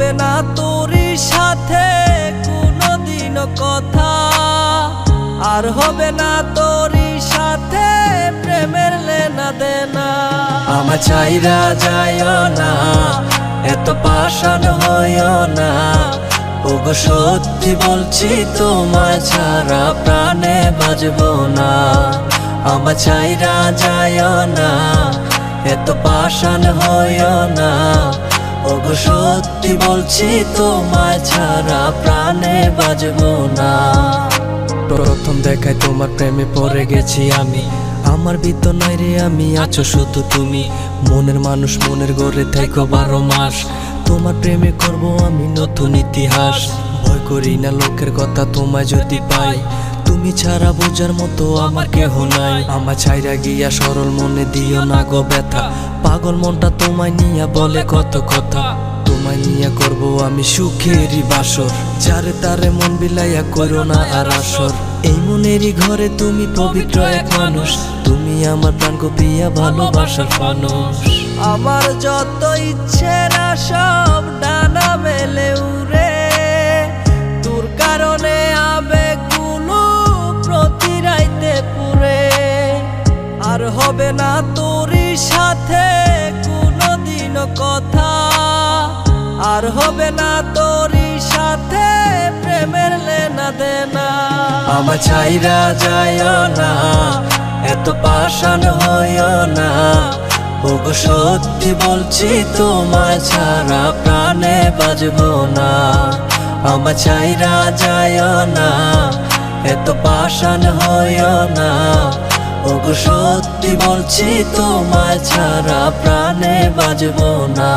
হবে না তোরই সাথে কোনোদিনও কথা। আর হবে না তোরই সাথে প্রেমের লেনা দেনা। আমার চাইরা যাইও না, এত পাষাণ হইও না। ওগো সত্যি বলছি তোমার ছাড়া প্রাণে বাজবো না। আমার চাইরা যাইও না, এত পাষাণ হইও না। ওগো, সত্যি বলছি তোমার ছাড়া প্রাণে বাজবো না। প্রথম দেখায় তোমার প্রেমে পড়ে গেছি আমি। আমার ভিতর নাই রে, আমি আছো শুধু তুমি। মনের মানুষ মনের গড়ে থাইকো বারো মাস। তোমার প্রেমে করব আমি নতুন ইতিহাস। ভয় করি না লোকের কথা তোমায় যদি পাই। তুমি ছাড়া বোঝার মতো আমার কেহ নাই। আমার ছাইরা গিয়া সরল মনে দিও না গো ব্যথা। পাগল মনটা তোমায় নিয়া বলে কত কথা। তোমায় নিয়া করব আমি সুখেরই বাসর। যারে তারে মন বিলাইয়া করো না আর আসর। এই মনেরই ঘরে তুমি পবিত্র এক মানুষ। তুমি আমার প্রাণ গো প্রিয়া ভালোবাসার মানুষ। আমার যত ইচ্ছে না সব ডানা মেলে হবে না তোরই সাথে কোনোদিনও কথা। আর হবে না তোরই সাথে প্রেমের লেনা দেনা। আমার চাইরা যাইও না, এত পাষাণ হইও না। ওগো সত্যি বলছি তোমার ছাড়া প্রাণে বাজবো না। আমার চাইরা যায় না, এত পাষাণ হইও না। ওগো সত্যি বলছি তোমায় ছাড়া প্রাণে বাজবো না।